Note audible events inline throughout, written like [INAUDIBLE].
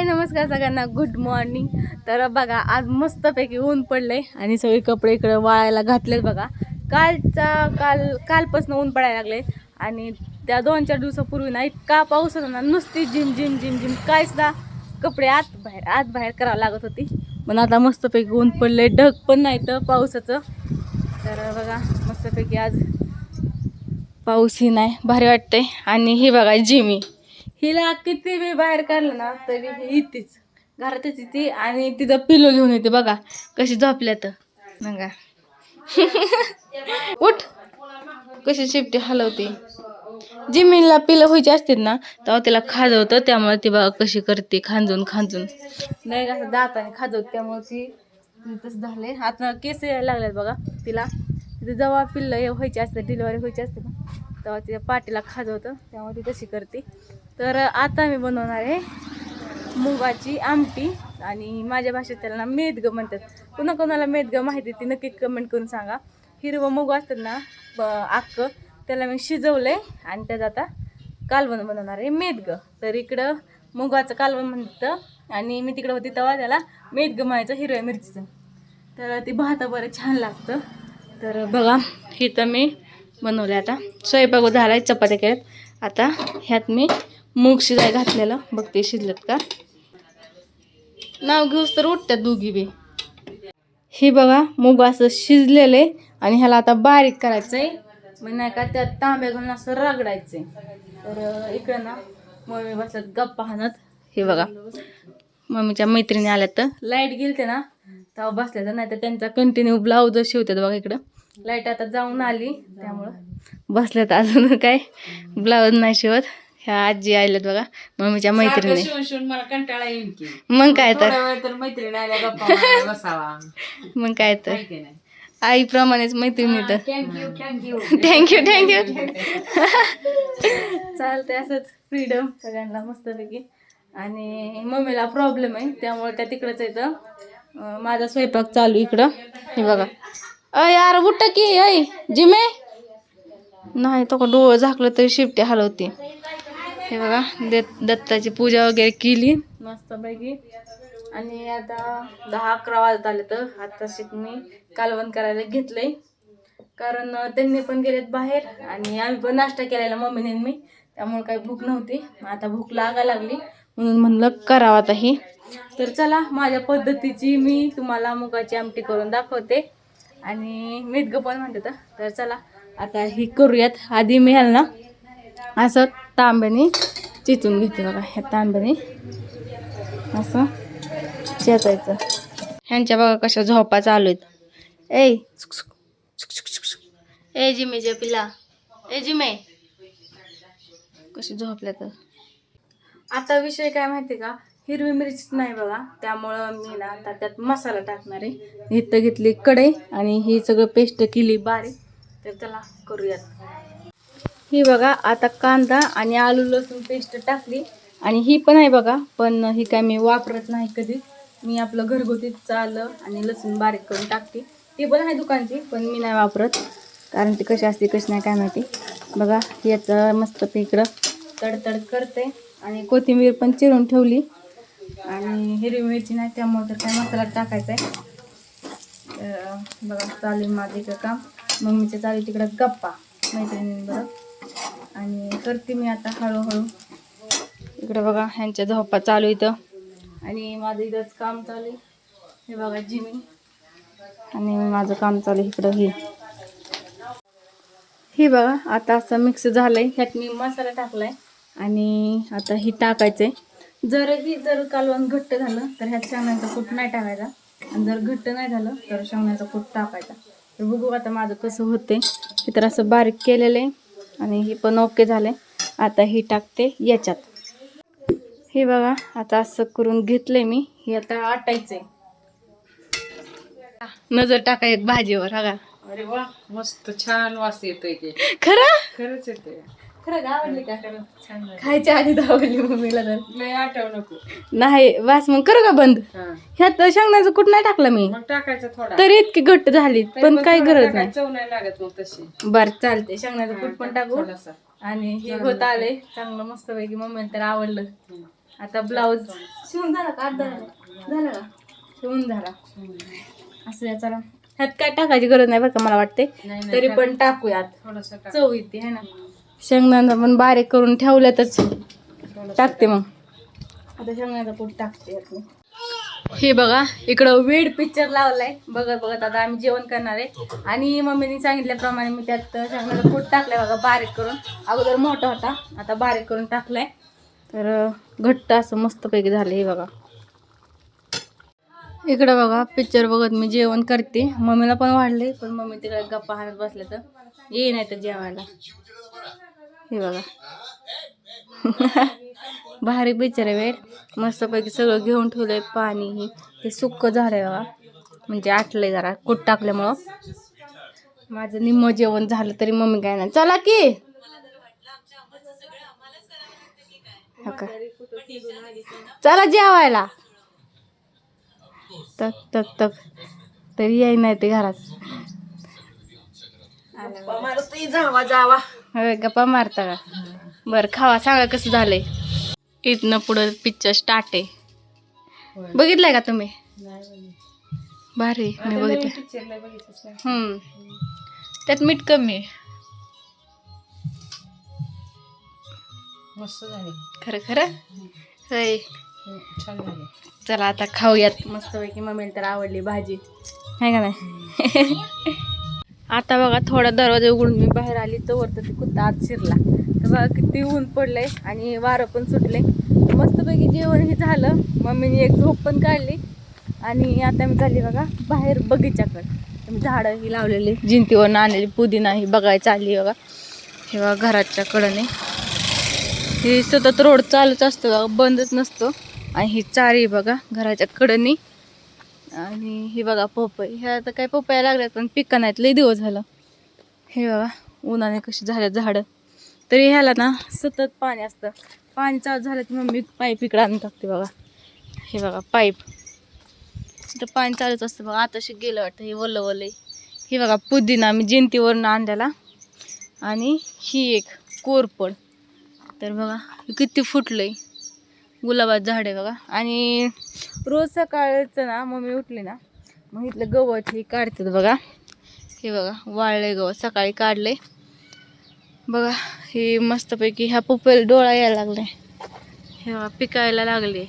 हाय नमस्कार सगळ्यांना. Good morning तर बघा आज मस्तपैकी ऊन पडलंय आणि सगळे कपडे इकडे वाळायला घातलेत बघा. कालचा काल कालपासून ऊन पडायला लागले आणि त्या दोन चार दिवसापूर्वी ना इतका पाऊस होता ना नुसती जिम जिम जिम जिम. काय सुद्धा कपडे आत बाहेर आत बाहेर करावं लागत होती. पण आता मस्तपैकी ऊन पडले ढग पण नाही तर पावसाचं. तर बघा मस्तपैकी आज पाऊसही नाही. भारी वाटते आणि हे बघा जिमी. हिला किती बी बाहेर काढलं ना तरी ही येतेच घरातच येते आणि तिचं पिलो घेऊन येते बघा कशी झोपल्या तर बघा. [LAUGHS] उठ. कशी शिपटी हलवते. जिमीनला पिलं व्हायची असते ना तेव्हा तिला खाजवतं त्यामुळे ती बघा कशी करते खांजून खांजून. नाही असं दाताने खाजवत त्यामुळे ती तसं झाले आता केस यायला लागलेत बघा तिला. तिथे जेव्हा पिल्लं हे व्हायची असते डिलिव्हरी व्हायची असते ना तेव्हा तिच्या पाठीला खाजवतं तेव्हा ती तशी करते. तर आता मी बनवणार आहे मुगाची आमटी आणि माझ्या भाषेत त्याला ना मेदगं म्हणतात. कुणा कोणाला मेदगं माहिती ती नक्की कमेंट करून सांगा. हिरवं मूग असतात ना ब- अख्खं त्याला मी शिजवलंय आणि त्याचं आता कालवण बनवणार आहे मेदगं. तर इकडं मुगाचं कालवण म्हणतं आणि मी तिकडं होती तेव्हा त्याला मेदगं म्हणायचं हिरव्या मिरचीचं. तर ती भाता बरं छान लागतं. तर बघा हे तर मी बनवले आता. स्वयंपाक झाला आहे चपात्या केल्यात. आता ह्यात मी मूग शिजाय घातलेलं. बघते शिजलत का? नाव घेऊस तर उठतात दोघी बी. हे बघा मूग असं शिजलेलं आहे आणि ह्याला आता बारीक करायचं आहे मग नाही का त्यात तांब्या घालून असं रगडायचं आहे तर इकडे इकडं ना मम्मी बसल्यात गप्पा हाणत. हे बघा मम्मीच्या मैत्रिणी आल्या तर लाइट गेलते ना तेव्हा बसल्या तर नाही तर त्यांचा कंटिन्यू ब्लाऊज शिवतात बघा इकडं. लाइट आता जाऊन आली त्यामुळं. बसल्यात अजून [LAUGHS] काय? ब्लाऊज नाही शिवत. ह्या आजी आल्यात बघा. मम्मीच्या मैत्रिणी. शिवून शिवून मला कंटाळा येईल की. मग काय तर. थोडा वेळ तर मैत्रिणी आल्या गप्पा मारायला बसावा. मग काय तर. की नाही? आईप्रमाणेच मैत्रिणी तर थँक्यू थँक्यू थँक्यू थँक्यू चालते असंच. फ्रीडम सगळ्यांना मस्तपैकी. आणि मम्मीला प्रॉब्लेम आहे त्यामुळे त्या तिकडंच येतं. अं, माझा स्वयंपाक चालू इकडं. हे बघा. अय यार उठ की अय जिमे. नाही तो का डोळं झाकलं तरी शिपटे हलवते. हे बघा दत्ताची पूजा वगैरे केली. मस्तपैकी आणि आता दहा अकरा वाजत आले तर आता शिक मी कालवण करायला घेतलंय. कारण त्यांनी पण गेलेत बाहेर आणि आम्ही पण नाश्ता केलेला मम्मीने मी. त्यामुळे काही भूक नव्हती. आता भूक लागायला लागली. म्हणून म्हणलं करावं आता ही. तर चला माझ्या पद्धतीची मी तुम्हाला मुगाची आमटी करून दाखवते. आणि मेदगं पण म्हणते तर. तर चला आता ही करूयात. आधी मी ह्याला ना असं तांब्याने चिचून घेते बघा ह्या तांब्याने. असं चेचायचं. ह्यांच्या बघा कशा झोपा चालू आहेत. ए ए जिमे जे पिला ए जिमे कशी झोपल्या तर. आता विषय काय माहिती का? हिरवी मिरचीच नाही बघा. त्यामुळं मी ना आता त्यात मसाला टाकणार आहे. इथं घेतली कढई आणि ही सगळं पेस्ट केली बारीक. तर त्याला करूयात. ही बघा आता कांदा आणि आलू लसूण पेस्ट टाकली. आणि ही पण आहे बघा पण ही काय मी वापरत नाही कधीच मी आपलं घरगुतीच आलं आणि लसूण बारीक करून टाकते. ती पण आहे दुकानची पण मी नाही वापरत. कारण ती कशी असते कशी नाही काय माहिती. बघा याचं मस्त इकडं तडतड करते. आणि कोथिंबीर पण चिरून ठेवली. आणि हिरवी मिरची नाही त्यामुळे तर काय मसाला टाकायचा आहे तर बघा चालू माझं इकडं काम. मम्मीच्या चालू तिकडं गप्पा मैत्रिणींबरोबर. आणि करते मी आता हळूहळू. इकडं बघा ह्यांच्या झोपा चालू इथं. आणि माझं इथंच काम चालू आहे. हे बघा जिमी. आणि माझं काम चालू आहे इकडं हे. हे बघा आता असं मिक्स झालं आहे ह्यात मी मसाला टाकलाय. आणि आता ही आहे जरही जर कालवण घट्ट झालं तर ह्यात शेंगण्याचा कूट नाही टाकायचा. आणि जर घट्ट नाही झालं तर शेंगण्याचा कूट टाकायचा तर बघू आता माझं कसं होते हे तर असं बारीक केलेलं आहे आणि ही पण ओके झालंय. आता ही टाकते याच्यात. हे बघा आता असं करून घेतलंय मी. हे आता आटायचंय. नजर टाकाय भाजीवर हा अरे वा मस्त छान वास येतोय खरं? खरंच येतोय. खरं का आवडली का खरंच छान झालं. खायच्या आधी आवडली मम्मीला तर. लय आठव नको. नाही वास मग करू का बंद? हा. ह्यात शेंगण्याचं कुठ नाही टाकलं मी. मग टाकायचं थोडा. तरी इतकी घट्ट झाली तरी पण काही थोडा गरज टाकायचं, नाही चव नाही लागत मग तशी. बर चालते शेंगण्याचं कूट पण टाकू. थोडासा. आणि हे होत आले चांगलं मस्त पैकी मम्मी तर आवडलं. आता ब्लाऊज. शिवून झाला का? अर्धा झाला. झाला का? शिवून झाला. असं या चला. ह्यात काय टाकायची गरज नाही बरं का मला वाटते नाही, नाही, तरी. पण टाकूयात. थोडस टाक. चव येते है ना? शेंगदाणा पण बारीक करून ठेवल्यातच टाकते मग. आता शेंगदाण्याचा पोट टाकते. हे बघा इकडं वेड पिक्चर लावलाय. बघत बघत आता आम्ही जेवण करणार आहे. आणि मम्मीने सांगितल्याप्रमाणे मी त्यात शेंगदाण्याचा पोट टाकलाय बघा बारीक करून. अगोदर मोठा होता आता बारीक करून टाकलाय. तर घट्ट असं मस्तपैकी झालं हे बघा. इकडं बघा पिक्चर बघत मी जेवण करते. मम्मीला पण वाढले पण मम्मी तिकडे गप्पा हाणत बसले तर. ये नाही तर जेवायला. हे बघा. [LAUGHS] भारी पिक्चर आहे वेळ मस्तपैकी सगळं घेऊन ठेवलं आहे पाणी हे. ते सुक्क झालंय बघा. म्हणजे आटलं आहे जरा कुठ टाकल्यामुळं. माझं निम्म जेवण झालं तरी मम्मी काय नाही. चला की. हो चला जेवायला. तक तक तक. तरी याय नाही ते घरात. जावा जावा. होय गप्पा मारता का? बरं खावा सांगा कसं झालंय? इथनं पुढं पिक्चर स्टार्ट आहे. बघितलंय का तुम्ही? नाही भारी मी बघितलं. हम्म. त्यात मीठ कमी आहे. मस्त झाले. खरं खरं? होय. चला आता खाऊयात. मस्तपैकी मम्मीला तर आवडली भाजी. आहे का नाही? आता बघा थोडा दरवाजा उघडून मी बाहेर आली तर वरतं ते कुत्ता आत शिरला. तर बघा किती ऊन पडलंय आणि वारं पण सुटलंय. मस्तपैकी जेवणही झालं. मम्मीने एक झोप पण काढली. आणि आता मी चालली बघा बाहेर बगीच्याकडे. झाडं ही लावलेली. जिंतीवरनं आणलेली पुदिना ही बघायला चालली बघा. हे बघा घराच्या कडने. हे सतत रोड चालूच असतं बघा बंदच नसतो. आणि ही चारी बघा घराच्या कडनी. आणि हे बघा पपई. ह्या आता काय पपया लागल्यात पण पिकं नाहीत. लई दिवस झालं. हे बघा उन्हाने कशी झाल्यात झाडं. तरी ह्याला ना सतत पाणी असतं. पाणी चालू झालं की मम्मी पाईप इकडं आणून टाकते बघा. हे बघा पाईप. तर पाणी चालूच असतं बघा. आताशी गेलं वाटतं हे वल्ल वल्ल आहे. हे बघा पुदिना मी जयंतीवरून आणलेला. आणि ही एक कोरपड. तर बघा किती फुटलं आहे गुलाबाचं झाड आहे बघा. आणि रोज सकाळचं ना मम्मी उठली ना मग इथलं गवत हे काढतात बघा. हे बघा वाळले गवत सकाळी काढले बघा हे मस्तपैकी ह्या पपईला डोळा यायला लागलाय. हे बघा पिकायला लागले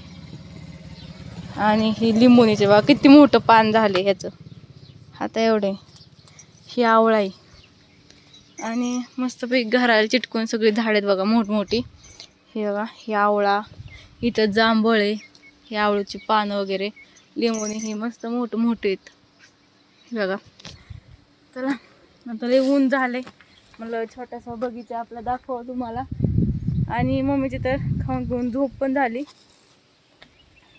आणि ही लिंबोणीचे बघा किती मोठं पान झाले ह्याचं. आता एवढे ही आवळा आहे. आणि मस्तपैकी घराला चिटकून सगळी झाडं आहेत बघा मोठमोठी. हे बघा ही आवळा. इथं जांभळ आहे आवळूची पानं वगैरे लिंबूनी हे मस्त मोठं मोठे आहेत. बघा. चला आता लय ऊन झाले म्हणलं छोटासा बगीचा आपला दाखवा तुम्हाला. आणि मम्मीची तर खाऊन पिऊन झोप पण झाली.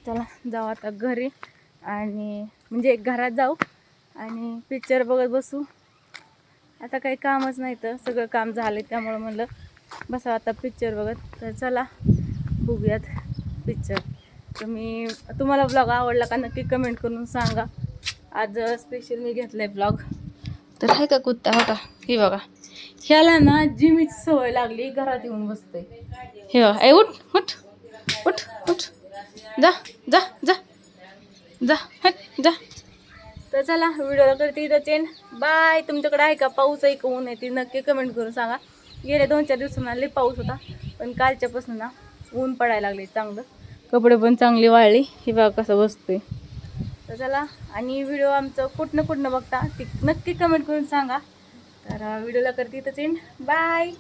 चला जाऊ आता घरी. आणि म्हणजे घरात जाऊ. आणि पिक्चर बघत बसू. आता काही कामच नाही तर सगळं काम झालं त्यामुळं म्हणलं बसा आता पिक्चर बघत. तर चला बघूयात. पिक्चर तुम्ही तुम्हाला ब्लॉग आवडला का नक्की कमेंट करून सांगा. आज स्पेशल मी घेतलाय ब्लॉग तर आहे का कुत्ता? होता का? हे बघा. ह्याला ना जिमीची सवय लागली घरात येऊन बसते हे बघा. ए उठ उठ उठ उठ. जा जा जा. जा हट जा. तर चला व्हिडिओला करते इथं चेन बाय तुमच्याकडे आहे का? पाऊस आहे का? ऊन आहे? ती नक्की कमेंट करून सांगा. गेल्या दोन चार दिवसांना लई पाऊस होता पण कालच्यापासून ना ऊन पडायला लागले चांगलं. कपडे पण चांगली वाळली. ही बघा कसं बसतोय. तर चला आणि व्हिडिओ आमचं कुठनं कुठनं बघता ती नक्की कमेंट करून सांगा. तर व्हिडिओला करते इथं चेन बाय